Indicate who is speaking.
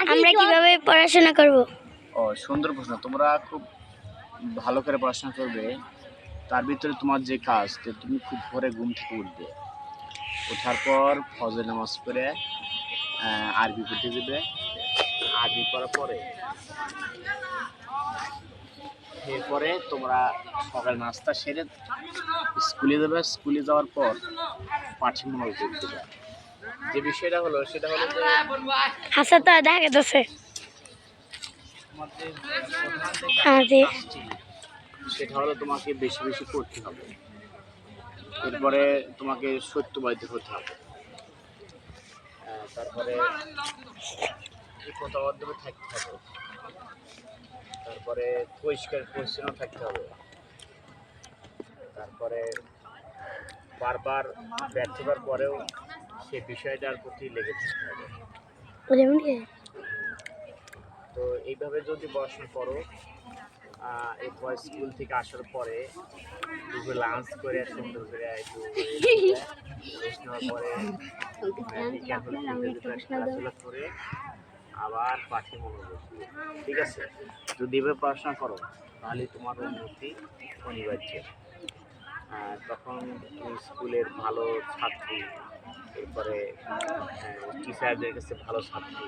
Speaker 1: আমরা কীভাবে পড়াশোনা করব?
Speaker 2: ও সুন্দর প্রশ্ন। তোমরা খুব ভালো করে পড়াশোনা করবে। তার ভিতরে তোমার যে কাজ যে তুমি খুব ভোরে ঘুম থেকে উঠবে। ওঠার পর ফজর নামাজ পড়ে আরবি পড়তে দেবে আরবি পড়ার পরে এরপরে তোমরা সকাল নাস্তা সেরে স্কুলে যাবে। স্কুলে যাওয়ার পর পাঠে মনোযোগ দেবে যে বিষয়টা হলো সেটা হলো যে
Speaker 1: হাসা তো দেখা গেছে।
Speaker 2: কাজটি, সেটা হলো তোমাকে বেশি বেশি করতে হবে। এরপরে তোমাকে সত্যবাদী হতে হবে। তারপরে একতাবদ্ধ থাকতে হবে। তারপরে পরিষ্কার পরিচ্ছন্ন থাকতে হবে। তারপরে বারবার ব্যর্থ হওয়ার পরেও সেই বিষয়টার প্রতি লেগে থাকতে হবে? তো এইভাবে যদি পড়াশোনা করো এরপর স্কুল থেকে আসার পরে দুপুরে লাঞ্চ করে সুন্দর করে একটু পরে খেলাধুলা করে আবার পাঠে মনোযোগ। ঠিক আছে? যদি এভাবে পড়াশোনা করো তাহলে তোমার উন্নতি অনিবার্য। তখন তুমি স্কুলের ভালো ছাত্রী এরপরে টিচারদের কাছে ভালো ছাত্রী